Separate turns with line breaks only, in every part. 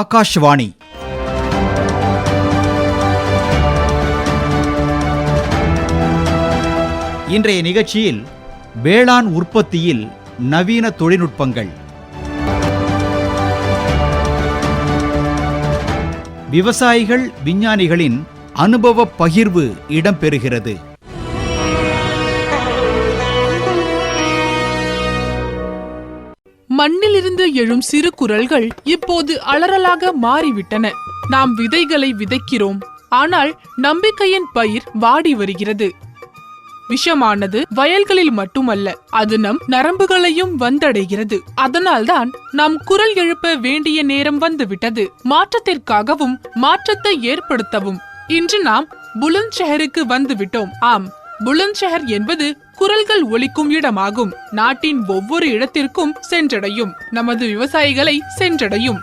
ஆகாஷ்வாணி இன்றைய நிகழ்ச்சியில் வேளாண் உற்பத்தியில் நவீன தொழில்நுட்பங்கள் விவசாயிகள் விஞ்ஞானிகளின் அனுபவ பகிர்வு இடம்பெறுகிறது
மண்ணிலிருந்து எழும் சிறு குரல்கள் இப்போது அலறலாக மாறிவிட்டன நாம் விதைகளை விதைக்கிறோம் ஆனால் நம்பிக்கையின் பயிர் வாடி வருகிறது விஷமானது வயல்களில் மட்டுமல்ல அது நம் நரம்புகளையும் வந்தடைகிறது அதனால்தான் நாம் குரல் எழுப்ப வேண்டிய நேரம் வந்துவிட்டது மாற்றத்திற்காகவும் மாற்றத்தை ஏற்படுத்தவும் இன்று நாம் புலந்த் ஷெஹருக்கு வந்துவிட்டோம் ஆம் புலந்த் ஷெஹர் என்பது குரல்கள் ஒலிக்கும் இடமாகும் நாட்டின் ஒவ்வொரு இடத்திற்கும் சென்றடையும் நமது விவசாயிகளை சென்றடையும்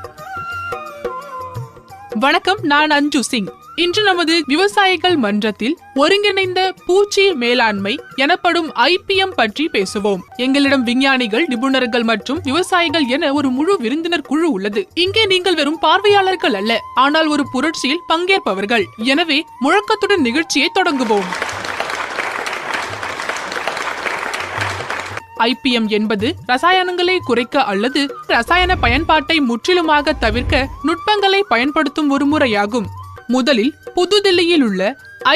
வணக்கம் நான் அஞ்சு சிங் இன்று நமது விவசாயிகள் மன்றத்தில் ஒருங்கிணைந்த பூச்சி மேலாண்மை எனப்படும் ஐபிஎம் பற்றி பேசுவோம் எங்களிடம் விஞ்ஞானிகள் நிபுணர்கள் மற்றும் விவசாயிகள் என ஒரு முழு விருந்தினர் குழு உள்ளது இங்கே நீங்கள் வெறும் பார்வையாளர்கள் அல்ல ஆனால் ஒரு புரட்சியில் பங்கேற்பவர்கள் எனவே முழக்கத்துடன் நிகழ்ச்சியை தொடங்குவோம் ஐபிஎம் என்பது ரசாயனங்களை குறைக்க அல்லது ரசாயன பயன்பாட்டை முற்றிலுமாக தவிர்க்க நுட்பங்களை பயன்படுத்தும் ஒரு முறையாகும் முதலில் புதுதில்லியில் உள்ள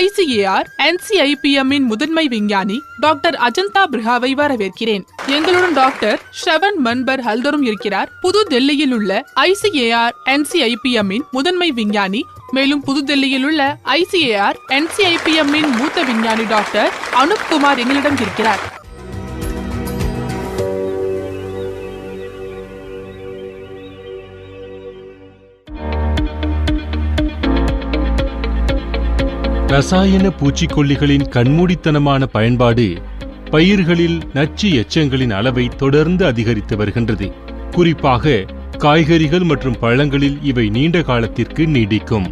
ஐசிஏஆர் என்சிஐபிஎம்மின் முதன்மை விஞ்ஞானி டாக்டர் அஜந்தா பிரிஹாவை வரவேற்கிறேன் எங்களுடன் டாக்டர் ஷவன் மன்பர் ஹல்தரும் இருக்கிறார் புதுதில்லியில் உள்ள ஐசிஏஆர் என்சிஐபிஎம்மின் முதன்மை விஞ்ஞானி மேலும் புதுதில்லியில் உள்ள ஐசிஏஆர் என்சிஐபிஎம்மின் மூத்த விஞ்ஞானி டாக்டர் அனுப்குமார் எங்களிடம் இருக்கிறார்
ரசாயன பூச்சிக்கொல்லிகளின் கண்மூடித்தனமான பயன்பாடு பயிர்களில் நச்சு எச்சங்களின் அளவை தொடர்ந்து அதிகரித்து வருகின்றது குறிப்பாக காய்கறிகள் மற்றும் பழங்களில் இவை நீண்ட காலத்திற்கு நீடிக்கும்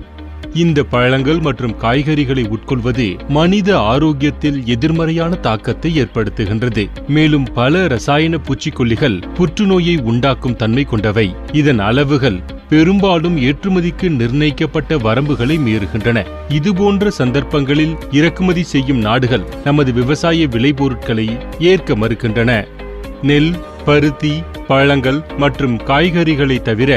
இந்த பழங்கள் மற்றும் காய்கறிகளை உட்கொள்வது மனித ஆரோக்கியத்தில் எதிர்மறையான தாக்கத்தை ஏற்படுத்துகின்றது மேலும் பல ரசாயன பூச்சிக்கொல்லிகள் புற்றுநோயை உண்டாக்கும் தன்மை கொண்டவை இதன் அளவுகள் பெரும்பாலும் ஏற்றுமதிக்கு நிர்ணயிக்கப்பட்ட வரம்புகளை மீறுகின்றன இதுபோன்ற சந்தர்ப்பங்களில் இறக்குமதி செய்யும் நாடுகள் நமது விவசாய விளைபொருட்களை ஏற்க மறுக்கின்றன நெல் பருத்தி பழங்கள் மற்றும் காய்கறிகளை தவிர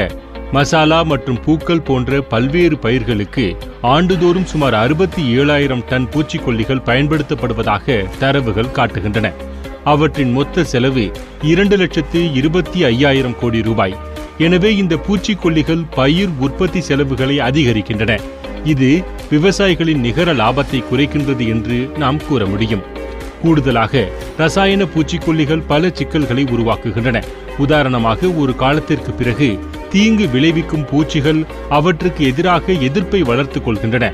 மசாலா மற்றும் பூக்கள் போன்ற பல்வேறு பயிர்களுக்கு ஆண்டுதோறும் சுமார் அறுபத்தி ஏழாயிரம் டன் பூச்சிக்கொல்லிகள் பயன்படுத்தப்படுவதாக தரவுகள் காட்டுகின்றன அவற்றின் மொத்த செலவு இரண்டு லட்சத்து இருபத்தி ஐயாயிரம் கோடி ரூபாய் எனவே இந்த பூச்சிக்கொல்லிகள் பயிர் உற்பத்தி செலவுகளை அதிகரிக்கின்றன இது விவசாயிகளின் நிகர லாபத்தை குறைக்கின்றது என்று நாம் கூற முடியும் கூடுதலாக ரசாயன பூச்சிக்கொல்லிகள் பல சிக்கல்களை உருவாக்குகின்றன உதாரணமாக ஒரு காலத்திற்கு பிறகு தீங்கு விளைவிக்கும் பூச்சிகள் அவற்றுக்கு எதிராக எதிர்ப்பை வளர்த்துக் கொள்கின்றன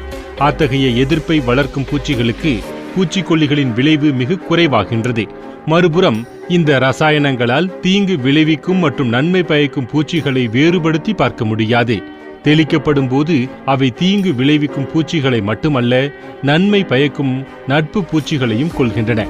அத்தகைய எதிர்ப்பை வளர்க்கும் பூச்சிகளுக்கு பூச்சிக்கொல்லிகளின் விளைவு மிக குறைவாகின்றது மறுபுறம் இந்த ரசாயனங்களால் தீங்கு விளைவிக்கும் மற்றும் நன்மை பயக்கும் பூச்சிகளை வேறுபடுத்தி பார்க்க முடியாது தெளிக்கப்படும் போது அவை தீங்கு விளைவிக்கும் பூச்சிகளை மட்டுமல்ல நன்மை பயக்கும் நட்பு பூச்சிகளையும் கொள்கின்றன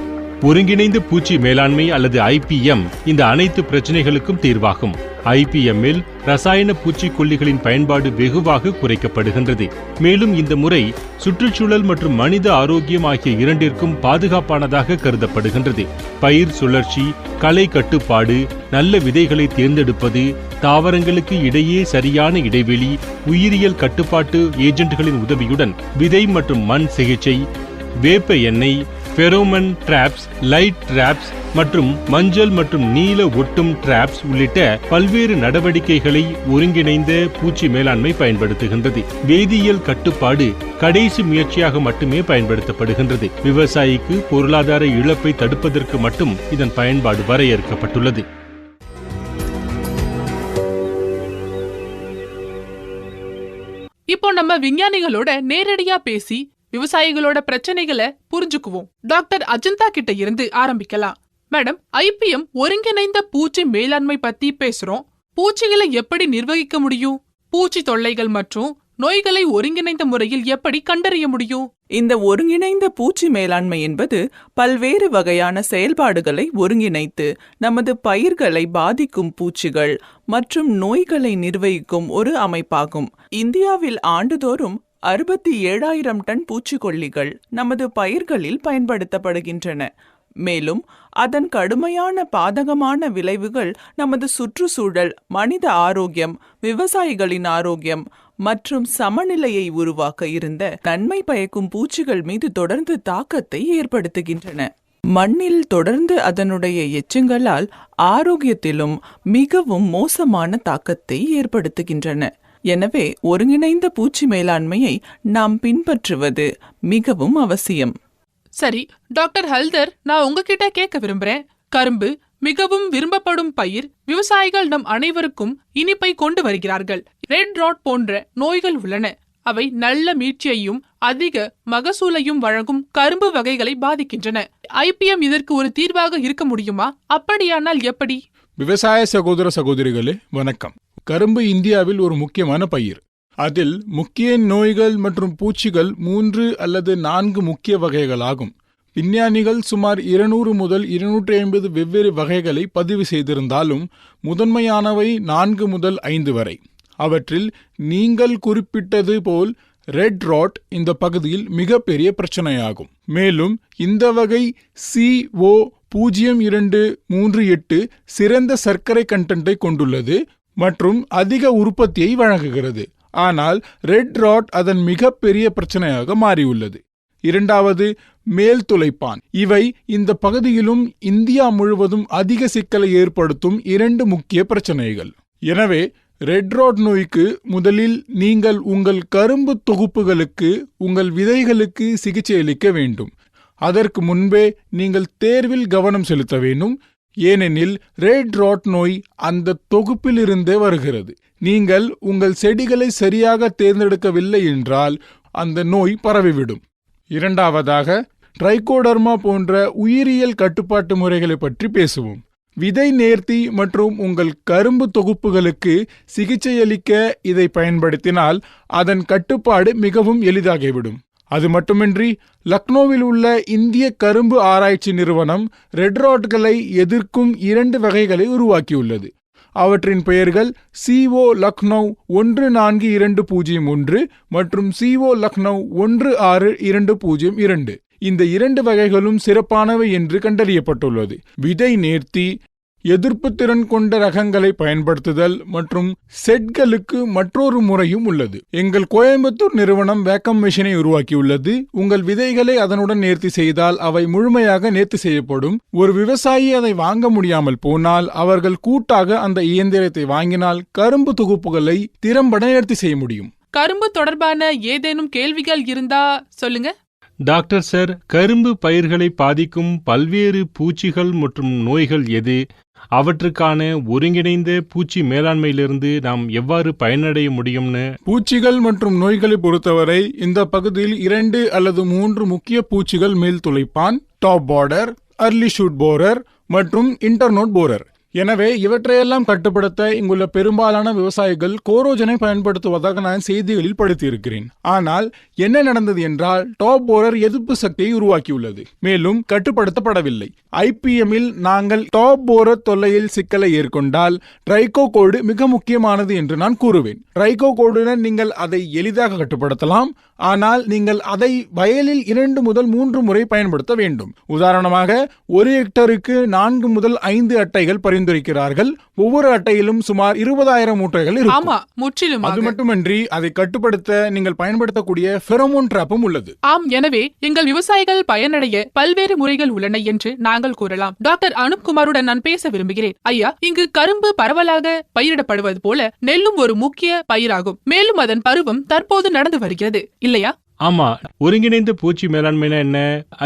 ஒருங்கிணைந்த பூச்சி மேலாண்மை அல்லது ஐபிஎம் இந்த அனைத்து பிரச்சனைகளுக்கும் தீர்வாகும் ஐபிஎம்மில் ரசாயன பூச்சிக்கொல்லிகளின் பயன்பாடு வெகுவாக குறைக்கப்படுகின்றது மேலும் இந்த முறை சுற்றுச்சூழல் மற்றும் மனித ஆரோக்கியம் ஆகிய இரண்டிற்கும் பாதுகாப்பானதாக கருதப்படுகின்றது பயிர் சுழற்சி கலை கட்டுப்பாடு நல்ல விதைகளை தேர்ந்தெடுப்பது தாவரங்களுக்கு இடையே சரியான இடைவெளி உயிரியல் கட்டுப்பாட்டு ஏஜென்ட்களின் உதவியுடன் விதை மற்றும் மண் சிகிச்சை வேப்ப எண்ணெய் பெரோமன் டிராப்ஸ் லைட் டிராப்ஸ் மற்றும் மஞ்சள் மற்றும் நீல ஒட்டும் டிராப்ஸ் உள்ளிட்ட பல்வேறு நடவடிக்கைகளை ஒருங்கிணைந்த பூச்சி மேலாண்மை பயன்படுத்துகின்றது வேதியியல் கட்டுப்பாடு கடைசி முயற்சியாக மட்டுமே பயன்படுத்தப்படுகின்றது விவசாயிக்கு பொருளாதார இழப்பை தடுப்பதற்கு மட்டும் இதன் பயன்பாடு வரையறுக்கப்பட்டுள்ளது
இப்போ நம்ம விஞ்ஞானிகளோட நேரடியா பேசி விவசாயிகளோட பிரச்சனைகளை புரிஞ்சுக்குவோம் டாக்டர் அஜந்தா கிட்ட இருந்து ஆரம்பிக்கலாம் மேடம் ஐபிஎம் ஒருங்கிணைந்த பூச்சி மேலாண்மை பத்தி பேசுறோம் பூச்சிகளை எப்படி நிர்வகிக்க முடியும் பூச்சி தொல்லைகள் மற்றும் நோய்களை ஒருங்கிணைந்த முறையில் எப்படி கண்டறிய முடியும்
இந்த ஒருங்கிணைந்த பூச்சி மேலாண்மை என்பது பல்வேறு வகையான செயல்பாடுகளை ஒருங்கிணைத்து நமது பயிர்களை பாதிக்கும் பூச்சிகள் மற்றும் நோய்களை நிர்வகிக்கும் ஒரு அமைப்பாகும் இந்தியாவில் ஆண்டுதோறும் அறுபத்தி ஏழாயிரம் டன் பூச்சிக்கொல்லிகள் நமது பயிர்களில் பயன்படுத்தப்படுகின்றன மேலும் அதன் கடுமையான பாதகமான விளைவுகள் நமது சுற்றுச்சூழல் மனித ஆரோக்கியம் விவசாயிகளின் ஆரோக்கியம் மற்றும் சமநிலையை உருவாக்க இருந்த நன்மை பயக்கும் பூச்சிகள் மீது தொடர்ந்து தாக்கத்தை ஏற்படுத்துகின்றன மண்ணில் தொடர்ந்து அதனுடைய எச்சங்களால் ஆரோக்கியத்திலும் மிகவும் மோசமான தாக்கத்தை ஏற்படுத்துகின்றன எனவே ஒருங்கிணைந்த பூச்சி மேலாண்மையை நாம் பின்பற்றுவது மிகவும் அவசியம்
சரி டாக்டர் ஹல்தர் நான் உங்ககிட்ட கேட்க விரும்புறேன் கரும்பு மிகவும் விரும்பப்படும் பயிர் விவசாயிகள் நம் அனைவருக்கும் இனிப்பை கொண்டு வருகிறார்கள் ரெட் ராட் போன்ற நோய்கள் உள்ளன அவை நல்ல மீட்சியையும் அதிக மகசூலையும் வழங்கும் கரும்பு வகைகளை பாதிக்கின்றன ஐபிஎம் இதற்கு ஒரு தீர்வாக இருக்க முடியுமா அப்படியானால் எப்படி
விவசாய சகோதர சகோதரிகளே வணக்கம் கரும்பு இந்தியாவில் ஒரு முக்கியமான பயிர் அதில் முக்கிய நோய்கள் மற்றும் பூச்சிகள் மூன்று அல்லது நான்கு முக்கிய வகைகளாகும் விஞ்ஞானிகள் சுமார் இருநூறு முதல் இருநூற்றி ஐம்பது வெவ்வேறு வகைகளை பதிவு செய்திருந்தாலும் முதன்மையானவை நான்கு முதல் ஐந்து வரை அவற்றில் நீங்கள் குறிப்பிட்டது போல் ரெட் ராட் இந்த பகுதியில் மிகப்பெரிய பிரச்சனையாகும் மேலும் இந்த வகை சிஓ பூஜ்ஜியம் இரண்டு மூன்று எட்டு சிறந்த சர்க்கரை கண்டென்ட்டை கொண்டுள்ளது மற்றும் அதிக உற்பத்தியை வழங்குகிறது ஆனால் ரெட் ராட் அதன் மிகப்பெரிய பிரச்சனையாக மாறியுள்ளது இரண்டாவது மேல் துளைப்பான் இவை இந்த பகுதியிலும் இந்தியா முழுவதும் அதிக சிக்கலை ஏற்படுத்தும் இரண்டு முக்கிய பிரச்சனைகள் எனவே ரெட் ரோட் நோய்க்கு முதலில் நீங்கள் உங்கள் கரும்பு தொகுப்புகளுக்கு உங்கள் விதைகளுக்கு சிகிச்சையளிக்க வேண்டும் அதற்கு முன்பே நீங்கள் தேர்வில் கவனம் செலுத்த வேண்டும் ஏனெனில் ரெட் ராட் நோய் அந்த தொகுப்பிலிருந்தே வருகிறது நீங்கள் உங்கள் செடிகளை சரியாக தேர்ந்தெடுக்கவில்லை என்றால் அந்த நோய் பரவிவிடும் இரண்டாவதாக ட்ரைகோடர்மா போன்ற உயிரியல் கட்டுப்பாட்டு முறைகளை பற்றி பேசுவோம் விதை நேர்த்தி மற்றும் உங்கள் கரும்பு தொகுப்புகளுக்கு சிகிச்சையளிக்க இதை பயன்படுத்தினால் அதன் கட்டுப்பாடு மிகவும் எளிதாகிவிடும் அது மட்டுமின்றி லக்னோவில் உள்ள இந்திய கரும்பு ஆராய்ச்சி நிறுவனம் ரெட் ராட்களை எதிர்க்கும் இரண்டு வகைகளை உருவாக்கியுள்ளது அவற்றின் பெயர்கள் சிஓ லக்னோ ஒன்று நான்கு இரண்டு பூஜ்ஜியம் ஒன்று மற்றும் சிஓ லக்னோ ஒன்று ஆறு இரண்டு பூஜ்ஜியம் இரண்டு இந்த இரண்டு வகைகளும் சிறப்பானவை என்று கண்டறியப்பட்டுள்ளது விதை நேர்த்தி எதிர்ப்பு திறன் கொண்ட ரகங்களை பயன்படுத்துதல் மற்றும் செட்களுக்கு மற்றொரு முறையும் உள்ளது எங்கள் கோயம்புத்தூர் நிறுவனம் வேக்கம் மிஷினை உருவாக்கியுள்ளது உங்கள் விதைகளை அதனுடன் நேர்த்தி செய்தால் அவை முழுமையாக நேர்த்தி செய்யப்படும் ஒரு விவசாயி அதை வாங்க முடியாமல் போனால் அவர்கள் கூட்டாக அந்த இயந்திரத்தை வாங்கினால் கரும்பு தொகுப்புகளை திறம்பட நேர்த்தி செய்ய முடியும்
கரும்பு தொடர்பான ஏதேனும் கேள்விகள் இருந்தா சொல்லுங்க
டாக்டர் சார் கரும்பு பயிர்களை பாதிக்கும் பல்வேறு பூச்சிகள் மற்றும் நோய்கள் எது அவற்றுக்கான ஒருங்கிணைந்த பூச்சி மேலாண்மையிலிருந்து நாம் எவ்வாறு பயனடைய முடியும்னு
பூச்சிகள் மற்றும் நோய்களை பொறுத்தவரை இந்த பகுதியில் இரண்டு அல்லது மூன்று முக்கிய பூச்சிகள் மேல் துளைப்பான் top borer early shoot borer மற்றும் இன்டர்நோட் போரர் எனவே இவற்றையெல்லாம் கட்டுப்படுத்த இங்குள்ள பெரும்பாலான விவசாயிகள் கோரோஜனை பயன்படுத்துவதாக நான் செய்திகளில் படுத்தியிருக்கிறேன் ஆனால் என்ன நடந்தது என்றால் டாப் போரர் எதிர்ப்பு சக்தியை உருவாக்கியுள்ளது மேலும் கட்டுப்படுத்தப்படவில்லை ஐபிஎம்மில் நாங்கள் டாப் போரர் தொல்லையில் சிக்கலை ஏற்கொண்டால் ட்ரைகோ கோடு மிக முக்கியமானது என்று நான் கூறுவேன் ட்ரைகோ கோடுடன் நீங்கள் அதை எளிதாக கட்டுப்படுத்தலாம் ஆனால் நீங்கள் அதை வயலில் இரண்டு முதல் மூன்று முறை பயன்படுத்த வேண்டும் உதாரணமாக ஒரு ஹெக்டருக்கு நான்கு முதல் ஐந்து அட்டைகள் பரிந்து பரிந்துரைக்கிறார்கள் ஒவ்வொரு அட்டையிலும் சுமார் இருபதாயிரம் மூட்டைகள் இருக்கும் முற்றிலும் அது மட்டுமின்றி அதை கட்டுப்படுத்த நீங்கள் பயன்படுத்தக்கூடிய ஃபெரோமோன் டிராப்பும் உள்ளது
ஆம் எனவே எங்கள் விவசாயிகள் பயனடைய பல்வேறு முறைகள் உள்ளன என்று நாங்கள் கூறலாம் டாக்டர் அனுப்குமாருடன் நான் பேச விரும்புகிறேன் ஐயா இங்கு கரும்பு பரவலாக பயிரிடப்படுவது போல நெல்லும் ஒரு முக்கிய பயிராகும் மேலும் அதன் பருவம் தற்போது நடந்து வருகிறது இல்லையா
ஆமா ஒருங்கிணைந்த பூச்சி மேலாண்மைனா என்ன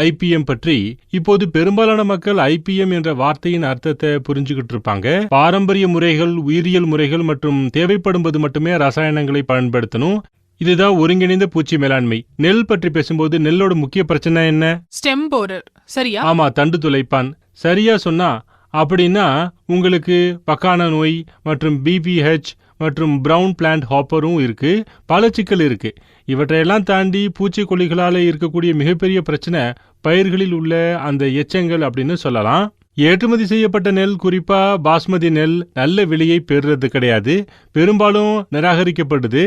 ஐபிஎம் பற்றி இப்போது பெரும்பாலான மக்கள் ஐபிஎம் என்ற வார்த்தையின் அர்த்தத்தை புரிஞ்சுக்கிட்டு இருப்பாங்க பாரம்பரிய முறைகள் உயிரியல் முறைகள் மற்றும் தேவைப்படும்போது மட்டுமே ரசாயனங்களை பயன்படுத்தணும் இதுதான் ஒருங்கிணைந்த பூச்சி மேலாண்மை நெல் பற்றி பேசும்போது நெல்லோட முக்கிய பிரச்சனை என்ன
ஸ்டெம் போரர் சரியா
ஆமா தண்டு துளைப்பான் சரியா சொன்னா அப்படின்னா உங்களுக்கு பக்கான நோய் மற்றும் பிபிஹெச் மற்றும் பிரவுன் பிளான்ட் ஹாப்பரும் இருக்குது சிக்கல் இருக்குது இவற்றையெல்லாம் தாண்டி பூச்சிக்கொல்லிகளால் இருக்கக்கூடிய மிகப்பெரிய பிரச்சனை பயிர்களில் உள்ள அந்த எச்சங்கள் அப்படின்னு சொல்லலாம் ஏற்றுமதி செய்யப்பட்ட நெல் குறிப்பா பாஸ்மதி நெல் நல்ல விலையை பெறுறது கிடையாது பெரும்பாலும் நிராகரிக்கப்படுது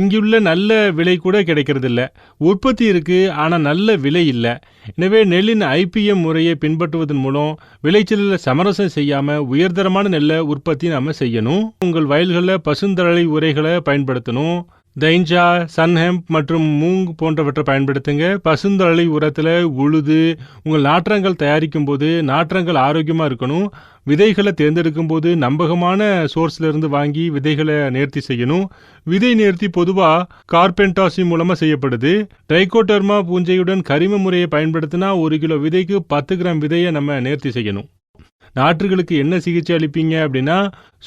இங்குள்ள நல்ல விலை கூட கிடைக்கிறது இல்ல உற்பத்தி இருக்கு ஆனால் நல்ல விலை இல்லை எனவே நெல்லின் ஐபிஎம் முறையை பின்பற்றுவதன் மூலம் விளைச்சலில் சமரசம் செய்யாமல் உயர்தரமான நெல்லை உற்பத்தி நாம செய்யணும் உங்கள் வயல்களில் பசுந்தழலை உரைகளை பயன்படுத்தணும் தைஞ்சா சன்ஹெம்ப் மற்றும் மூங் போன்றவற்றை பயன்படுத்துங்க பசுந்தழை உரத்தில் உழுது உங்கள் நாற்றங்கள் தயாரிக்கும் போது நாற்றங்கள் ஆரோக்கியமாக இருக்கணும் விதைகளை தேர்ந்தெடுக்கும் போது நம்பகமான சோர்ஸ்லேருந்து வாங்கி விதைகளை நேர்த்தி செய்யணும் விதை நேர்த்தி பொதுவாக கார்பென்டாசி மூலமாக செய்யப்படுது ட்ரைகோடர்மா பூஞ்சையுடன் கரிம முறையை பயன்படுத்தினா ஒரு கிலோ விதைக்கு பத்து கிராம் விதையை நம்ம நேர்த்தி செய்யணும் நாற்றுகளுக்கு என்ன சிகிச்சை அளிப்பீங்க அப்படின்னா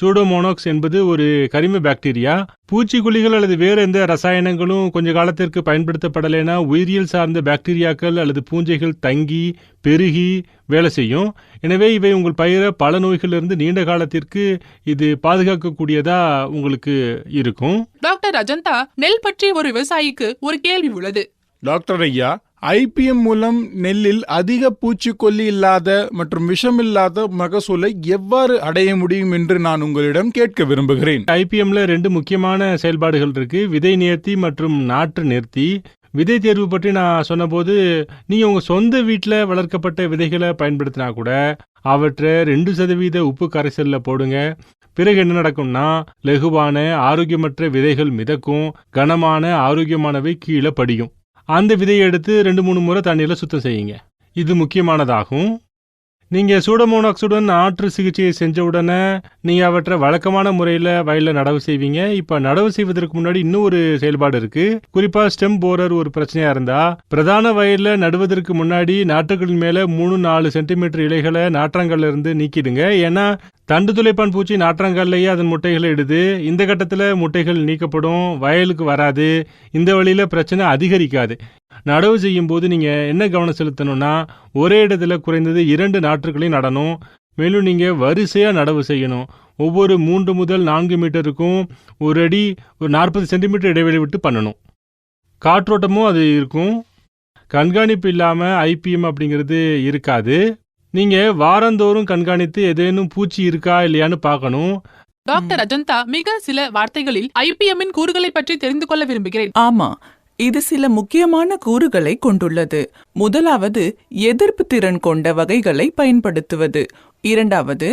சூடோமோனாக்ஸ் என்பது ஒரு கரிம பாக்டீரியா பூச்சிக்கொல்லிகள் அல்லது வேறு எந்த ரசாயனங்களும் கொஞ்ச காலத்திற்கு பயன்படுத்தப்படலைன்னா உயிரியல் சார்ந்த பாக்டீரியாக்கள் அல்லது பூஞ்சைகள் தங்கி பெருகி வேலை செய்யும் எனவே இவை உங்கள் பயிரை பல நோய்களிலிருந்து நீண்ட காலத்திற்கு இது பாதுகாக்கக்கூடியதா உங்களுக்கு இருக்கும்
டாக்டர் அஜந்தா நெல் பற்றி ஒரு விவசாயிக்கு ஒரு கேள்வி உள்ளது
டாக்டர் ஐயா ஐபிஎம் மூலம் நெல்லில் அதிக பூச்சிக்கொல்லி இல்லாத மற்றும் விஷமில்லாத மகசூலை எவ்வாறு அடைய முடியும் என்று நான் உங்களிடம் கேட்க விரும்புகிறேன் ஐபிஎம்ல ரெண்டு முக்கியமான செயல்பாடுகள் இருக்கு விதை நேர்த்தி மற்றும் நாற்று நேர்த்தி விதை தேர்வு பற்றி நான் சொன்னபோது நீங்கள் உங்கள் சொந்த வீட்டில் வளர்க்கப்பட்ட விதைகளை பயன்படுத்தினா கூட அவற்றை ரெண்டு சதவீத உப்பு கரைசலில் போடுங்க பிறகு என்ன நடக்கும்னா லெகுவான ஆரோக்கியமற்ற விதைகள் மிதக்கும் கனமான ஆரோக்கியமானவை கீழே படியும் அந்த விதையை எடுத்து ரெண்டு மூணு முறை தண்ணியில் சுத்தம் செய்யுங்க இது முக்கியமானதாகும் நீங்கள் சூடமோனாக்சுடன் ஆற்று சிகிச்சையை செஞ்ச உடனே நீங்கள் அவற்றை வழக்கமான முறையில் வயலில் நடவு செய்வீங்க இப்போ நடவு செய்வதற்கு முன்னாடி இன்னும் ஒரு செயல்பாடு இருக்குது குறிப்பாக ஸ்டெம் போரர் ஒரு பிரச்சனையாக இருந்தால் பிரதான வயலில் நடுவதற்கு முன்னாடி நாட்டுகளின் மேலே மூணு நாலு சென்டிமீட்டர் இலைகளை நாற்றங்கள்ல இருந்து நீக்கிடுங்க ஏன்னா தண்டு துளைப்பான் பூச்சி நாற்றங்கள்லேயே அதன் முட்டைகளை இடுது இந்த கட்டத்தில் முட்டைகள் நீக்கப்படும் வயலுக்கு வராது இந்த வழியில் பிரச்சனை அதிகரிக்காது நடவு செய்யும் போது நீங்கள் என்ன கவனம் செலுத்தணும்னா ஒரே இடத்துல குறைந்தது இரண்டு நாற்றுகளையும் நடணும் மேலும் நீங்கள் வரிசையாக நடவு செய்யணும் ஒவ்வொரு மூன்று முதல் நான்கு மீட்டருக்கும் ஒரு அடி ஒரு நாற்பது சென்டிமீட்டர் இடைவெளி விட்டு பண்ணணும் காற்றோட்டமும் அது இருக்கும் கண்காணிப்பு இல்லாமல் ஐபிஎம் அப்படிங்கிறது இருக்காது நீங்கள் வாரந்தோறும் கண்காணித்து ஏதேனும் பூச்சி இருக்கா இல்லையான்னு பார்க்கணும்
டாக்டர் அஜந்தா மிக சில வார்த்தைகளில் ஐபிஎம்மின் கூறுகளை பற்றி தெரிந்து கொள்ள விரும்புகிறேன்
ஆமா இது சில முக்கியமான கூறுகளை கொண்டுள்ளது முதலாவது எதிர்ப்பு திறன் கொண்ட வகைகளை பயன்படுத்துவது இரண்டாவது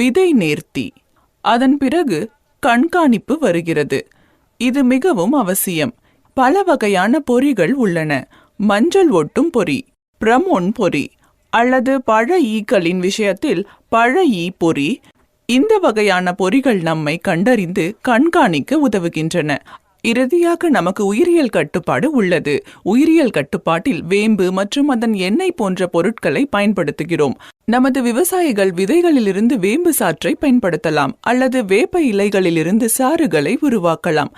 விதை நேர்த்தி அதன் பிறகு கண்காணிப்பு வருகிறது இது மிகவும் அவசியம் பல வகையான பொறிகள் உள்ளன மஞ்சள் ஒட்டும் பொறி பிரமோன் பொறி அல்லது பழ ஈக்களின் விஷயத்தில் பழ ஈ பொறி இந்த வகையான பொறிகள் நம்மை கண்டறிந்து கண்காணிக்க உதவுகின்றன இறுதியாக நமக்கு உயிரியல் கட்டுப்பாடு உள்ளது உயிரியல் கட்டுப்பாட்டில் வேம்பு மற்றும் அதன் எண்ணெய் போன்ற பொருட்களை பயன்படுத்துகிறோம் நமது விவசாயிகள் விதைகளிலிருந்து வேம்பு சாற்றை பயன்படுத்தலாம் அல்லது வேப்ப இலைகளிலிருந்து சாறுகளை உருவாக்கலாம்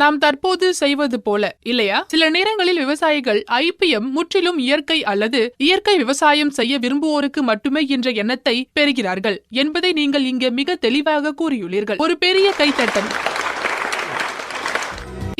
நாம் தற்போது செய்வது போல இல்லையா சில நேரங்களில் விவசாயிகள் ஐபிஎம் முற்றிலும் இயற்கை அல்லது இயற்கை விவசாயம் செய்ய விரும்புவோருக்கு மட்டுமே என்ற எண்ணத்தை பெறுகிறார்கள் என்பதை நீங்கள் இங்கே மிக தெளிவாக கூறியுள்ளீர்கள் ஒரு பெரிய கைத்தட்டம்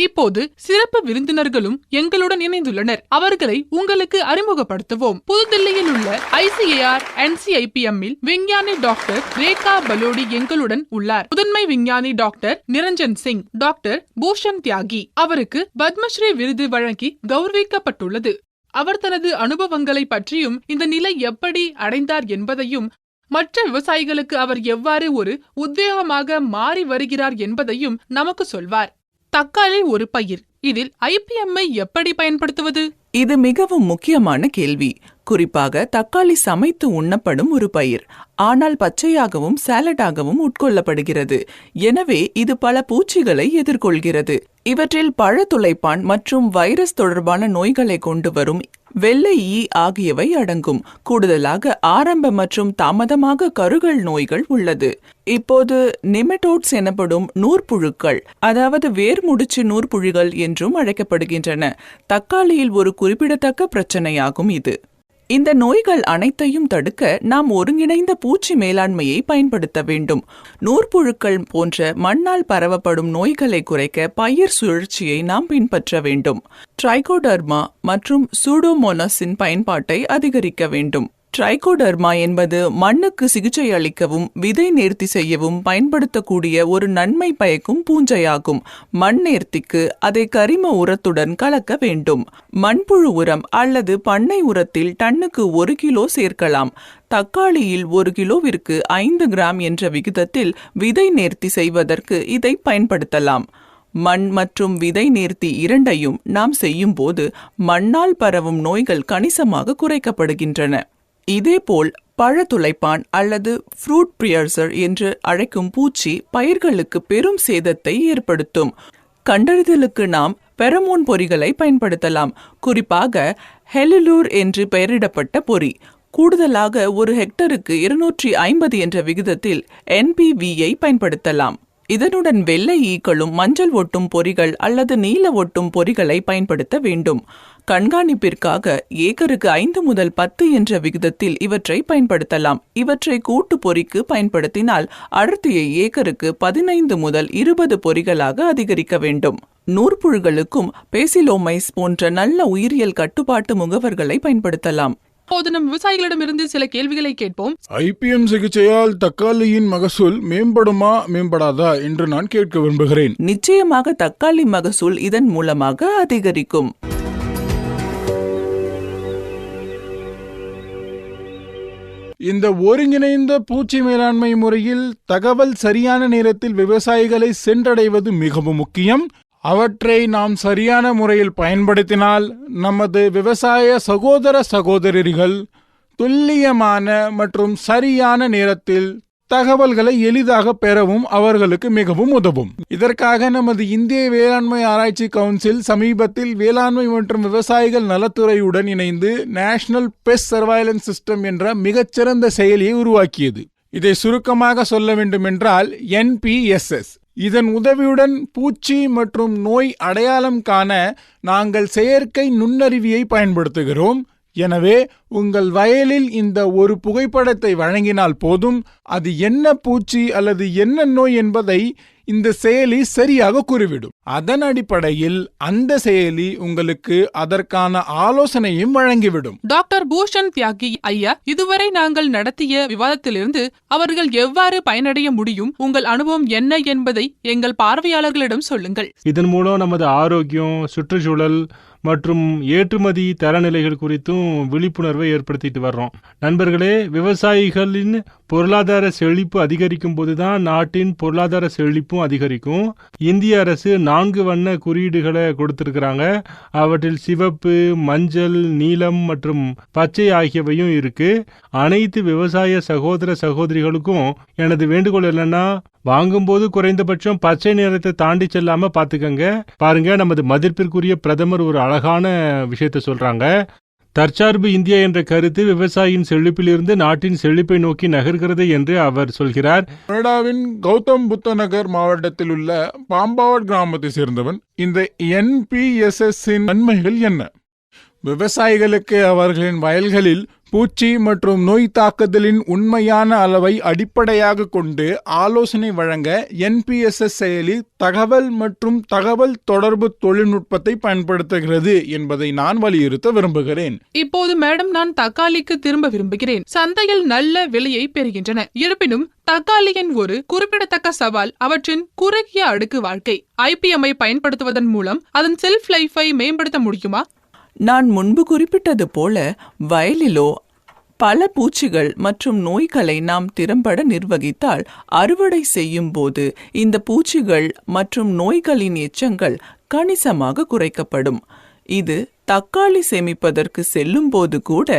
இப்போது சிறப்பு விருந்தினர்களும் எங்களுடன் இணைந்துள்ளனர் அவர்களை உங்களுக்கு அறிமுகப்படுத்துவோம் புதுதில்லியில் உள்ள ஐசிஏஆர் என்சிஐபிஎம் விஞ்ஞானி டாக்டர் ரேகா பலோடி எங்களுடன் உள்ளார் முதன்மை விஞ்ஞானி டாக்டர் நிரஞ்சன் சிங் டாக்டர் பூஷன் தியாகி அவருக்கு பத்மஸ்ரீ விருது வழங்கி கௌரவிக்கப்பட்டுள்ளது அவர் தனது அனுபவங்களை பற்றியும் இந்த நிலை எப்படி அடைந்தார் என்பதையும் மற்ற விவசாயிகளுக்கு அவர் எவ்வாறு ஒரு உத்வேகமாக மாறி வருகிறார் என்பதையும் நமக்கு சொல்வார் தக்காளி ஒரு பயிர் இதில் ஐபிஎம்ஐ எப்படி பயன்படுத்துவது
இது மிகவும் முக்கியமான கேள்வி குறிப்பாக தக்காளி சமைத்து உண்ணப்படும் ஒரு பயிர் ஆனால் பச்சையாகவும் சாலடாகவும் உட்கொள்ளப்படுகிறது எனவே இது பல பூச்சிகளை எதிர்கொள்கிறது இவற்றில் பழத்துளைப்பான் மற்றும் வைரஸ் தொடர்பான நோய்களை கொண்டு வரும் வெள்ளை ஈ ஆகியவை அடங்கும் கூடுதலாக ஆரம்ப மற்றும் தாமதமாக கருகள் நோய்கள் உள்ளது இப்போது நிமடோட்ஸ் எனப்படும் நூற்புழுக்கள் அதாவது வேர்முடிச்சு நூற்புழிகள் என்றும் அழைக்கப்படுகின்றன தக்காளியில் ஒரு குறிப்பிடத்தக்க பிரச்சனையாகும் இது இந்த நோய்கள் அனைத்தையும் தடுக்க நாம் ஒருங்கிணைந்த பூச்சி மேலாண்மையை பயன்படுத்த வேண்டும் நூற்புழுக்கள் போன்ற மண்ணால் பரவப்படும் நோய்களை குறைக்க பயிர் சுழற்சியை நாம் பின்பற்ற வேண்டும் ட்ரைகோடர்மா மற்றும் சூடோமோனஸின் பயன்பாட்டை அதிகரிக்க வேண்டும் ட்ரைகோடர்மா என்பது மண்ணுக்கு சிகிச்சை அளிக்கவும் விதை நேர்த்தி செய்யவும் பயன்படுத்தக்கூடிய ஒரு நன்மை பயக்கும் பூஞ்சையாகும் மண் நேர்த்திக்கு அதை கரிம உரத்துடன் கலக்க வேண்டும் மண்புழு உரம் அல்லது பண்ணை உரத்தில் டன்னுக்கு ஒரு கிலோ சேர்க்கலாம் தக்காளியில் ஒரு கிலோவிற்கு ஐந்து கிராம் என்ற விகிதத்தில் விதை நேர்த்தி செய்வதற்கு இதை பயன்படுத்தலாம் மண் மற்றும் விதை நேர்த்தி இரண்டையும் நாம் செய்யும்போது மண்ணால் பரவும் நோய்கள் கணிசமாக குறைக்கப்படுகின்றன இதேபோல் பழத்துளைப்பான் அல்லது ஃப்ரூட் பிரியர்சர் என்று அழைக்கும் பூச்சி பயிர்களுக்கு பெரும் சேதத்தை ஏற்படுத்தும் கண்டறிதலுக்கு நாம் பெரமோன் பொறிகளை பயன்படுத்தலாம் குறிப்பாக ஹெலிலூர் என்று பெயரிடப்பட்ட பொறி கூடுதலாக ஒரு ஹெக்டருக்கு இருநூற்றி ஐம்பது என்ற விகிதத்தில் என்பிவியை பயன்படுத்தலாம் இதனுடன் வெள்ளை ஈக்களும் மஞ்சள் ஒட்டும் பொறிகள் அல்லது நீல ஒட்டும் பொறிகளை பயன்படுத்த வேண்டும் கண்காணிப்பிற்காக ஏக்கருக்கு ஐந்து முதல் பத்து என்ற விகிதத்தில் இவற்றை பயன்படுத்தலாம் இவற்றை கூட்டு பொறிக்கு பயன்படுத்தினால் அடர்த்தியை ஏக்கருக்கு பதினைந்து முதல் இருபது பொறிகளாக அதிகரிக்க வேண்டும் நூற்புழுகளுக்கும் பேசிலோமைஸ் போன்ற நல்ல உயிரியல் கட்டுப்பாட்டு முகவர்களை பயன்படுத்தலாம்
அப்போது நம் விவசாயிகளிடமிருந்து சில கேள்விகளை கேட்போம்
ஐபிஎம் சிகிச்சையால் தக்காளியின் மகசூல் மேம்படுமா மேம்படாதா என்று நான் கேட்க விரும்புகிறேன்
நிச்சயமாக தக்காளி மகசூல் இதன் மூலமாக அதிகரிக்கும்
இந்த ஒருங்கிணைந்த பூச்சி மேலாண்மை முறையில் தகவல் சரியான நேரத்தில் விவசாயிகளை சென்றடைவது மிகவும் முக்கியம் அவற்றை நாம் சரியான முறையில் பயன்படுத்தினால் நமது விவசாய சகோதர சகோதரிகள் துல்லியமான மற்றும் சரியான நேரத்தில் தகவல்களை எளிதாக பெறவும் அவர்களுக்கு மிகவும் உதவும் இதற்காக நமது இந்திய வேளாண்மை ஆராய்ச்சி கவுன்சில் சமீபத்தில் வேளாண்மை மற்றும் விவசாயிகள் நலத்துறையுடன் இணைந்து நேஷனல் பெஸ்ட் சர்வைலன்ஸ் சிஸ்டம் என்ற மிகச்சிறந்த செயலியை உருவாக்கியது இதை சுருக்கமாக சொல்ல வேண்டுமென்றால் என்பிஎஸ்எஸ் இதன் உதவியுடன் பூச்சி மற்றும் நோய் அடையாளம் காண நாங்கள் செயற்கை நுண்ணறிவியை பயன்படுத்துகிறோம் எனவே உங்கள் வயலில் இந்த ஒரு புகைப்படத்தை வழங்கினால் போதும் அது என்ன பூச்சி அல்லது என்ன நோய் என்பதை இந்த செயலி சரியாக கூறிவிடும் அதன் அடிப்படையில் அந்த செயலி உங்களுக்கு அதற்கான ஆலோசனையும் வழங்கிவிடும்
டாக்டர் பூஷன் தியாகி ஐயா இதுவரை நாங்கள் நடத்திய விவாதத்திலிருந்து அவர்கள் எவ்வாறு பயனடைய முடியும் உங்கள் அனுபவம் என்ன என்பதை எங்கள் பார்வையாளர்களிடம் சொல்லுங்கள்
இதன் மூலம் நமது ஆரோக்கியம் சுற்றுச்சூழல் மற்றும் ஏற்றுமதி தரநிலைகள் குறித்தும் விழிப்புணர்வை ஏற்படுத்திட்டு வர்றோம் நண்பர்களே விவசாயிகளின் பொருளாதார செழிப்பு அதிகரிக்கும் போதுதான் நாட்டின் பொருளாதார செழிப்பும் அதிகரிக்கும் இந்திய அரசு நான்கு வண்ண குறியீடுகளை கொடுத்துருக்குறாங்க அவற்றில் சிவப்பு மஞ்சள் நீலம் மற்றும் பச்சை ஆகியவையும் இருக்கு அனைத்து விவசாய சகோதர சகோதரிகளுக்கும் எனது வேண்டுகோள் என்னன்னா வாங்கும்போது குறைந்தபட்சம் பச்சை நிறத்தை தாண்டி செல்லாம பாத்துக்கங்க பாருங்க நமது மதிப்பிற்குரிய பிரதமர் ஒரு அழகான விஷயத்த சொல்றாங்க தற்சார்பு இந்தியா என்ற கருத்து விவசாயியின் செழிப்பிலிருந்து நாட்டின் செழிப்பை நோக்கி நகர்கிறது என்று அவர் சொல்கிறார்
கனடாவின் கௌதம் புத்த நகர் மாவட்டத்தில் உள்ள பாம்பாவட் கிராமத்தை சேர்ந்தவன் இந்த என்பிஎஸ்எஸ் நன்மைகள் என்ன விவசாயிகளுக்கு அவர்களின் வயல்களில் பூச்சி மற்றும் நோய் தாக்குதலின் உண்மையான அளவை அடிப்படையாக கொண்டு ஆலோசனை வழங்க என்பிஎஸ்எஸ் செயலி தகவல் மற்றும் தகவல் தொடர்பு தொழில்நுட்பத்தை பயன்படுத்துகிறது என்பதை நான் வலியுறுத்த விரும்புகிறேன்
இப்போது மேடம் நான் தக்காளிக்கு திரும்ப விரும்புகிறேன் சந்தையில் நல்ல விலையை பெறுகின்றன இருப்பினும் தக்காளியின் ஒரு குறிப்பிடத்தக்க சவால் அவற்றின் குறுகிய அடுக்கு வாழ்க்கை ஐபிஎம்ஐ பயன்படுத்துவதன் மூலம் அதன் செல்ஃப் லைஃபை மேம்படுத்த முடியுமா
நான் முன்பு குறிப்பிட்டது போல வயலிலோ பல பூச்சிகள் மற்றும் நோய்களை நாம் திறம்பட நிர்வகித்தால் அறுவடை செய்யும் போது இந்த பூச்சிகள் மற்றும் நோய்களின் எச்சங்கள் கணிசமாக குறைக்கப்படும் இது தக்காளி சேமிப்பதற்கு செல்லும் போது கூட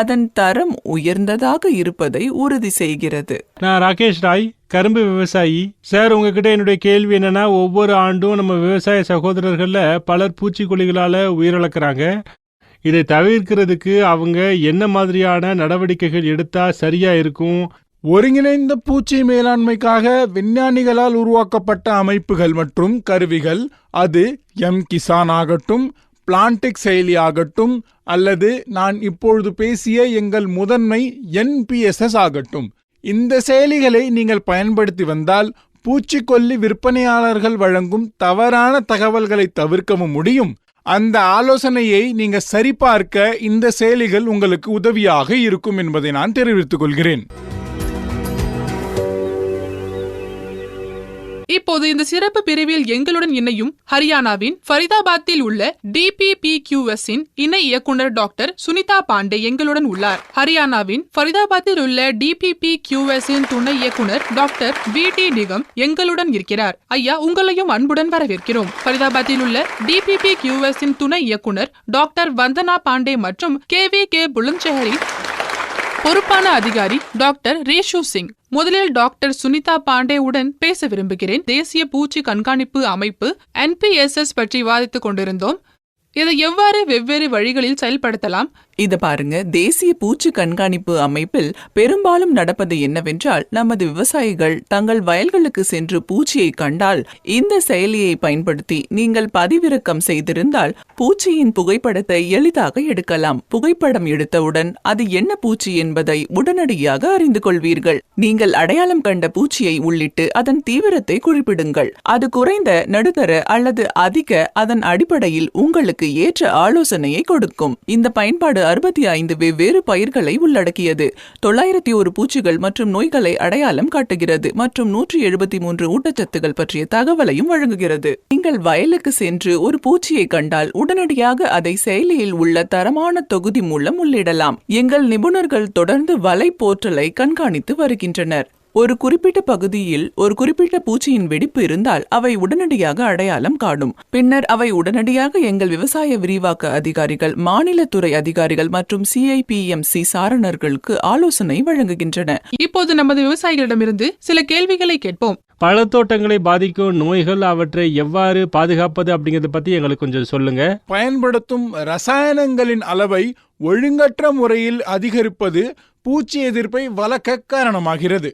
அதன் தரம் உயர்ந்ததாக இருப்பதை உறுதி செய்கிறது
நான் ராகேஷ் ராய் கரும்பு விவசாயி சார் உங்ககிட்ட என்னுடைய கேள்வி என்னன்னா ஒவ்வொரு ஆண்டும் நம்ம விவசாய சகோதரர்கள்ல பலர் பூச்சிக்கொல்லிகளால உயிரிழக்கிறாங்க இதை தவிர்க்கிறதுக்கு அவங்க என்ன மாதிரியான நடவடிக்கைகள் எடுத்தா சரியா இருக்கும்
ஒருங்கிணைந்த பூச்சி மேலாண்மைக்காக விஞ்ஞானிகளால் உருவாக்கப்பட்ட அமைப்புகள் மற்றும் கருவிகள் அது எம் கிசான் ஆகட்டும் பிளான்டிக் செயலி ஆகட்டும் அல்லது நான் இப்பொழுது பேசிய எங்கள் முதன்மை என்பிஎஸ்எஸ் ஆகட்டும் இந்த செயலிகளை நீங்கள் பயன்படுத்தி வந்தால் பூச்சிக்கொல்லி விற்பனையாளர்கள் வழங்கும் தவறான தகவல்களை தவிர்க்கவும் முடியும் அந்த ஆலோசனையை நீங்க சரிபார்க்க இந்த செயலிகள் உங்களுக்கு உதவியாக இருக்கும் என்பதை நான் தெரிவித்துக் கொள்கிறேன்
இப்போது இந்த சிறப்பு பிரிவில் எங்களுடன் இணையும் ஹரியானாவின் ஃபரிதாபாத்தில் உள்ள டிபிபி கியூஎஸ் இணை இயக்குனர் டாக்டர் சுனிதா பாண்டே எங்களுடன் உள்ளார் ஹரியானாவின் ஃபரிதாபாத்தில் உள்ள டிபிபி கியூஎஸ் துணை இயக்குனர் டாக்டர் பி டி நிகம் எங்களுடன் இருக்கிறார் ஐயா உங்களையும் அன்புடன் வரவேற்கிறோம் ஃபரிதாபாத்தில் உள்ள டிபிபி கியூஎஸ் துணை இயக்குனர் டாக்டர் வந்தனா பாண்டே மற்றும் கே வி கே புலன்செஹரி பொறுப்பான அதிகாரி டாக்டர் ரேஷு சிங் முதலில் டாக்டர் சுனிதா பாண்டே உடன் பேச விரும்புகிறேன் தேசிய பூச்சி கண்காணிப்பு அமைப்பு என்பிஎஸ்எஸ் பற்றி விவாதித்துக் கொண்டிருந்தோம் இதை எவ்வாறு வெவ்வேறு வழிகளில் செயல்படுத்தலாம்
இது பாருங்க தேசிய பூச்சி கண்காணிப்பு அமைப்பில் பெரும்பாலும் நடப்பது என்னவென்றால் நமது விவசாயிகள் தங்கள் வயல்களுக்கு சென்று பூச்சியை கண்டால் இந்த செயலியை பயன்படுத்தி நீங்கள் பதிவிறக்கம் செய்திருந்தால் பூச்சியின் புகைப்படத்தை எளிதாக எடுக்கலாம் புகைப்படம் எடுத்தவுடன் அது என்ன பூச்சி என்பதை உடனடியாக அறிந்து கொள்வீர்கள் நீங்கள் அடையாளம் கண்ட பூச்சியை உள்ளிட்டு அதன் தீவிரத்தை குறிப்பிடுங்கள் அது குறைந்த நடுத்தர அல்லது அதிக அதன் அடிப்படையில் உங்களுக்கு ஏற்ற ஆலோசனையை கொடுக்கும் இந்த பயன்பாடு அறுபத்தி ஐந்து வெவ்வேறு பயிர்களை உள்ளடக்கியது தொள்ளாயிரத்தி ஒரு பூச்சிகள் மற்றும் நோய்களை அடையாளம் காட்டுகிறது மற்றும் நூற்றி எழுபத்தி மூன்று ஊட்டச்சத்துகள் பற்றிய தகவலையும் வழங்குகிறது நீங்கள் வயலுக்கு சென்று ஒரு பூச்சியை கண்டால் உடனடியாக அதை செயலியில் உள்ள தரமான தொகுதி மூலம் உள்ளிடலாம் எங்கள் நிபுணர்கள் தொடர்ந்து வலை போற்றலை கண்காணித்து வருகின்றனர் ஒரு குறிப்பிட்ட பகுதியில் ஒரு குறிப்பிட்ட பூச்சியின் வெடிப்பு இருந்தால் அவை உடனடியாக அடையாளம் காணும் பின்னர் அவை உடனடியாக எங்கள் விவசாய விரிவாக்க அதிகாரிகள் மாநில துறை அதிகாரிகள் மற்றும் சிஐபிஎம்சி சாரணர்களுக்கு ஆலோசனை வழங்குகின்றன
இப்போது நமது விவசாயிகளிடமிருந்து சில கேள்விகளை கேட்போம்
பழத்தோட்டங்களை பாதிக்கும் நோய்கள் அவற்றை எவ்வாறு பாதுகாப்பது அப்படிங்கறத பத்தி எங்களுக்கு கொஞ்சம் சொல்லுங்க
பயன்படுத்தும் ரசாயனங்களின் அளவை ஒழுங்கற்ற முறையில் அதிகரிப்பது பூச்சி எதிர்ப்பை வளர்க்க காரணமாகிறது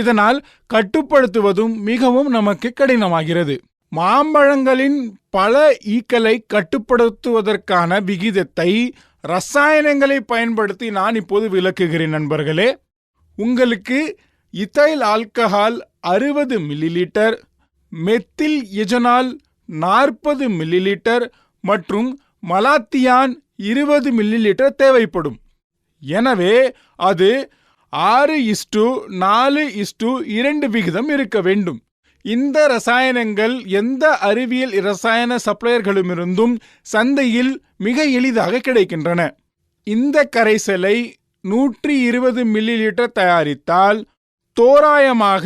இதனால் கட்டுப்படுத்துவதும் மிகவும் நமக்கு கடினமாகிறது மாம்பழங்களின் பல ஈக்களை கட்டுப்படுத்துவதற்கான விகிதத்தை ரசாயனங்களை பயன்படுத்தி நான் இப்போது விளக்குகிறேன் நண்பர்களே உங்களுக்கு இத்தைல் ஆல்கஹால் அறுபது மில்லிலிட்டர் மெத்தில் எஜனால் நாற்பது மில்லிலிட்டர் மற்றும் மலாத்தியான் இருபது மில்லிலிட்டர் தேவைப்படும் எனவே அது ஆறு இஸ்டு நாலு இஸ்டு இரண்டு விகிதம் இருக்க வேண்டும் இந்த ரசாயனங்கள் எந்த அறிவியல் இரசாயன சப்ளையர்களுமிருந்தும் சந்தையில் மிக எளிதாக கிடைக்கின்றன இந்த கரைசலை நூற்றி இருபது மில்லி லிட்டர் தயாரித்தால் தோராயமாக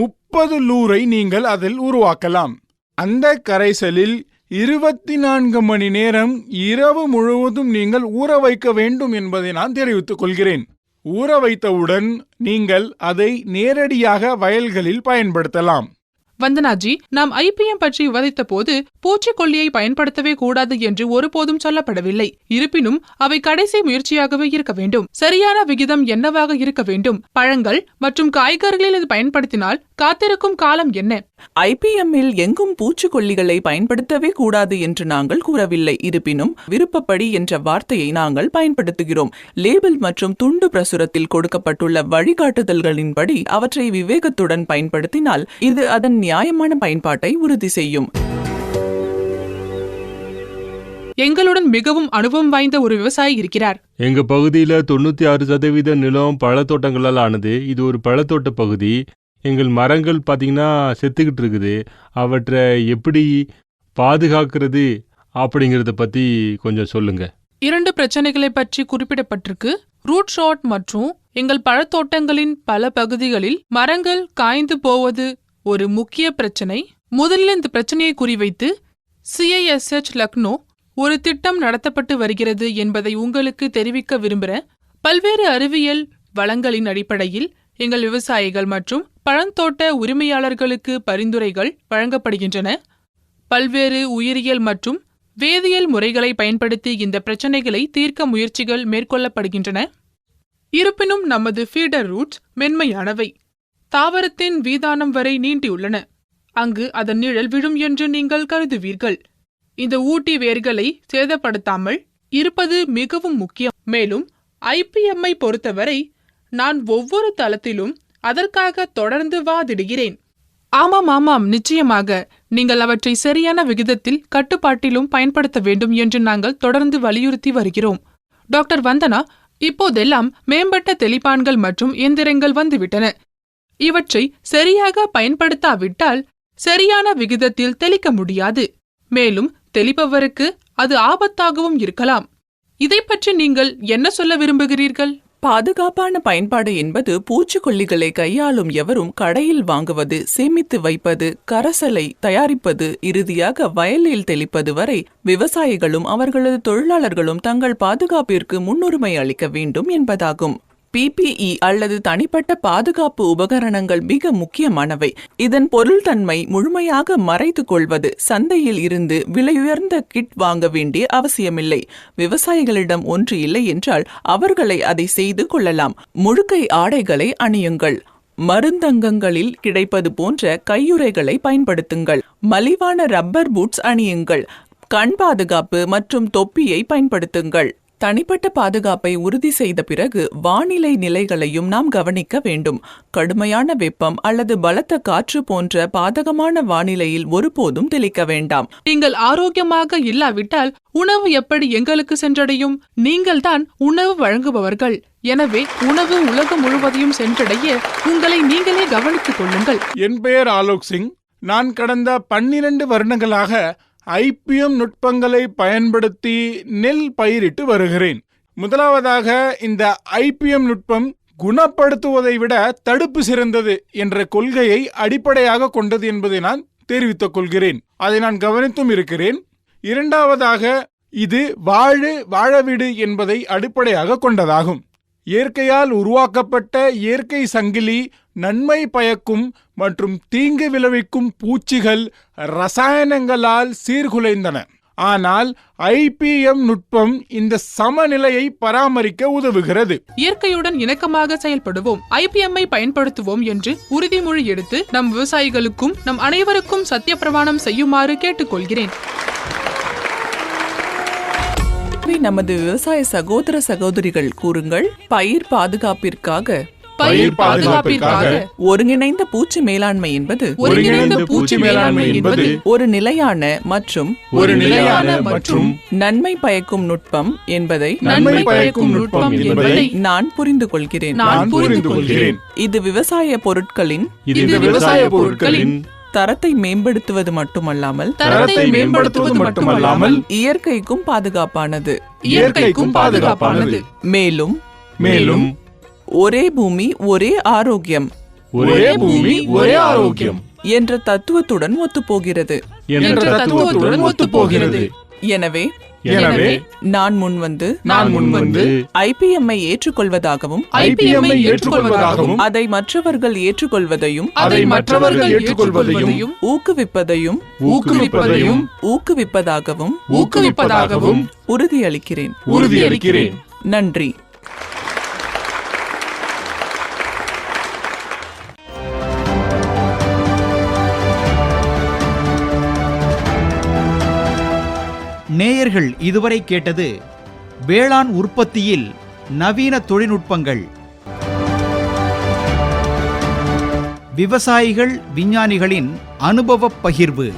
முப்பது லூரை நீங்கள் அதில் உருவாக்கலாம் அந்த கரைசலில் இருபத்தி நான்கு மணி நேரம் இரவு முழுவதும் நீங்கள் ஊற வைக்க வேண்டும் என்பதை நான் தெரிவித்துக் கொள்கிறேன் ஊற வைத்தவுடன் நீங்கள் அதை நேரடியாக வயல்களில் பயன்படுத்தலாம்
வந்தனாஜி நாம் ஐபிஎம் பற்றி விவாதித்த போது பூச்சிக்கொல்லியை பயன்படுத்தவே கூடாது என்று ஒருபோதும் சொல்லப்படவில்லை இருப்பினும் அவை கடைசி முயற்சியாகவே இருக்க வேண்டும் சரியான விகிதம் என்னவாக இருக்க வேண்டும் பழங்கள் மற்றும் காய்கறிகளில் இது பயன்படுத்தினால் காத்திருக்கும் காலம் என்ன
இல் எங்கும் பூச்சிக்கொல்லிகளை பயன்படுத்தவே கூடாது என்று நாங்கள் கூறவில்லை இருப்பினும் விருப்பப்படி என்ற வார்த்தையை நாங்கள் பயன்படுத்துகிறோம் லேபிள் மற்றும் துண்டு பிரசுரத்தில் கொடுக்கப்பட்டுள்ள வழிகாட்டுதல்களின்படி அவற்றை விவேகத்துடன் பயன்படுத்தினால் இது அதன் நியாயமான பயன்பாட்டை உறுதி செய்யும்
எங்களுடன் மிகவும் அனுபவம் வாய்ந்த ஒரு விவசாயி இருக்கிறார்
எங்க பகுதியில தொண்ணூத்தி ஆறு சதவீத நிலம் பழத்தோட்டங்களால் ஆனது இது ஒரு பழத்தோட்ட பகுதி எங்கள் மரங்கள் பார்த்தீங்கன்னா செத்துக்கிட்டு இருக்குது அவற்றை எப்படி பாதுகாக்கிறது அப்படிங்கிறத பத்தி கொஞ்சம் சொல்லுங்க
இரண்டு பிரச்சனைகளை பற்றி குறிப்பிடப்பட்டிருக்கு ரூட் ஷாட் மற்றும் எங்கள் பழத்தோட்டங்களின் பல பகுதிகளில் மரங்கள் காய்ந்து போவது ஒரு முக்கிய பிரச்சனை முதலில் இந்த பிரச்சனையை குறிவைத்து சிஐஎஸ்ஹெச் லக்னோ ஒரு திட்டம் நடத்தப்பட்டு வருகிறது என்பதை உங்களுக்கு தெரிவிக்க விரும்புகிற பல்வேறு அறிவியல் வளங்களின் அடிப்படையில் எங்கள் விவசாயிகள் மற்றும் பழந்தோட்ட உரிமையாளர்களுக்கு பரிந்துரைகள் வழங்கப்படுகின்றன பல்வேறு உயிரியல் மற்றும் வேதியியல் முறைகளை பயன்படுத்தி இந்த பிரச்சனைகளை தீர்க்க முயற்சிகள் மேற்கொள்ளப்படுகின்றன இருப்பினும் நமது ஃபீடர் ரூட்ஸ் மென்மையானவை தாவரத்தின் வீதானம் வரை நீண்டியுள்ளன அங்கு அதன் நிழல் விழும் என்று நீங்கள் கருதுவீர்கள் இந்த ஊட்டி வேர்களை சேதப்படுத்தாமல் இருப்பது மிகவும் முக்கியம் மேலும் ஐபிஎம்ஐ பொறுத்தவரை நான் ஒவ்வொரு தளத்திலும் அதற்காக தொடர்ந்து வாதிடுகிறேன் ஆமாம் ஆமாம் நிச்சயமாக நீங்கள் அவற்றை சரியான விகிதத்தில் கட்டுப்பாட்டிலும் பயன்படுத்த வேண்டும் என்று நாங்கள் தொடர்ந்து வலியுறுத்தி வருகிறோம் டாக்டர் வந்தனா இப்போதெல்லாம் மேம்பட்ட தெளிப்பான்கள் மற்றும் இயந்திரங்கள் வந்துவிட்டன இவற்றை சரியாக பயன்படுத்தாவிட்டால் சரியான விகிதத்தில் தெளிக்க முடியாது மேலும் தெளிப்பவருக்கு அது ஆபத்தாகவும் இருக்கலாம் இதை பற்றி நீங்கள் என்ன சொல்ல விரும்புகிறீர்கள்
பாதுகாப்பான பயன்பாடு என்பது பூச்சிக்கொல்லிகளை கையாளும் எவரும் கடையில் வாங்குவது சேமித்து வைப்பது கரசலை தயாரிப்பது இறுதியாக வயலில் தெளிப்பது வரை விவசாயிகளும் அவர்களது தொழிலாளர்களும் தங்கள் பாதுகாப்பிற்கு முன்னுரிமை அளிக்க வேண்டும் என்பதாகும் பிபிஇ அல்லது தனிப்பட்ட பாதுகாப்பு உபகரணங்கள் மிக முக்கியமானவை இதன் பொருள் தன்மை முழுமையாக மறைத்து கொள்வது சந்தையில் இருந்து விலையுயர்ந்த கிட் வாங்க வேண்டிய அவசியமில்லை விவசாயிகளிடம் ஒன்று இல்லை என்றால் அவர்களை அதை செய்து கொள்ளலாம் முழுக்கை ஆடைகளை அணியுங்கள் மருந்தங்கங்களில் கிடைப்பது போன்ற கையுறைகளை பயன்படுத்துங்கள் மலிவான ரப்பர் பூட்ஸ் அணியுங்கள் கண் பாதுகாப்பு மற்றும் தொப்பியை பயன்படுத்துங்கள் தனிப்பட்ட பாதுகாப்பை உறுதி செய்த பிறகு வானிலை நிலைகளையும் நாம் கவனிக்க வேண்டும் கடுமையான வெப்பம் அல்லது பலத்த காற்று போன்ற பாதகமான வானிலையில் ஒருபோதும் தெளிக்க வேண்டாம்
நீங்கள் ஆரோக்கியமாக இல்லாவிட்டால் உணவு எப்படி எங்களுக்கு சென்றடையும் நீங்கள் தான் உணவு வழங்குபவர்கள் எனவே உணவு உலகம் முழுவதையும் சென்றடைய உங்களை நீங்களே கவனித்துக் கொள்ளுங்கள்
என் பெயர் ஆலோக் சிங் நான் கடந்த பன்னிரண்டு வருடங்களாக ஐபிஎம் நுட்பங்களை பயன்படுத்தி நெல் பயிரிட்டு வருகிறேன் முதலாவதாக இந்த ஐபிஎம் நுட்பம் குணப்படுத்துவதை விட தடுப்பு சிறந்தது என்ற கொள்கையை அடிப்படையாக கொண்டது என்பதை நான் தெரிவித்துக் கொள்கிறேன் அதை நான் கவனித்தும் இருக்கிறேன் இரண்டாவதாக இது வாழு வாழவிடு என்பதை அடிப்படையாக கொண்டதாகும் இயற்கையால் உருவாக்கப்பட்ட இயற்கை சங்கிலி நன்மை பயக்கும் மற்றும் தீங்கு விளைவிக்கும் பூச்சிகள் ரசாயனங்களால் சீர்குலைந்தன ஆனால் ஐபிஎம் நுட்பம் இந்த சமநிலையை பராமரிக்க உதவுகிறது
இயற்கையுடன் இணக்கமாக செயல்படுவோம் ஐபிஎம்ஐ பயன்படுத்துவோம் என்று உறுதிமொழி எடுத்து நம் விவசாயிகளுக்கும் நம் அனைவருக்கும் சத்திய பிரமாணம் செய்யுமாறு கேட்டுக்கொள்கிறேன்
நமது விவசாய சகோதர சகோதரிகள் கூறுங்கள் பயிர் பாதுகாப்பிற்காக பயிர் பாதுகாப்பிற்காக ஒருங்கிணைந்த பூச்சி மேலாண்மை என்பது ஒருங்கிணைந்த பூச்சி மேலாண்மை என்பது ஒரு நிலையான மற்றும் ஒரு நிலையான மற்றும் நன்மை பயக்கும் நுட்பம் என்பதை நன்மை பயக்கும் நுட்பம் என்பதை நான் புரிந்து கொள்கிறேன் நான் புரிந்து கொள்கிறேன் இது விவசாய பொருட்களின் இது விவசாய பொருட்களின் தரத்தை மேம்படுத்துவது மட்டுமல்லாமல் தரத்தை மேம்படுத்துவது மட்டுமல்லாமல் இயற்கைக்கும் பாதுகாப்பானது இயற்கைக்கும் பாதுகாப்பானது மேலும் மேலும் ஒரே பூமி ஒரே ஆரோக்கியம் ஒரே பூமி ஒரே ஆரோக்கியம் என்ற தத்துவத்துடன் ஒத்து போகிறது எனவே எனவே நான் முன் வந்து நான் முன் வந்து ஐபிஎம்ஐ ஏற்றுக்கொள்வதாகவும் ஐபிஎம்ஐ ஏற்றுக்கொள்வதாகவும் அதை மற்றவர்கள் ஏற்றுக்கொள்வதையும் அதை மற்றவர்கள் ஏற்றுக்கொள்வதையும் ஊக்குவிப்பதையும் ஊக்குவிப்பதையும் ஊக்குவிப்பதாகவும் ஊக்குவிப்பதாகவும் உறுதியளிக்கிறேன் உறுதியளிக்கிறேன் நன்றி
நேயர்கள் இதுவரை கேட்டது வேளாண் உற்பத்தியில் நவீன தொழில்நுட்பங்கள் விவசாயிகள் விஞ்ஞானிகளின் அனுபவப் பகிர்வு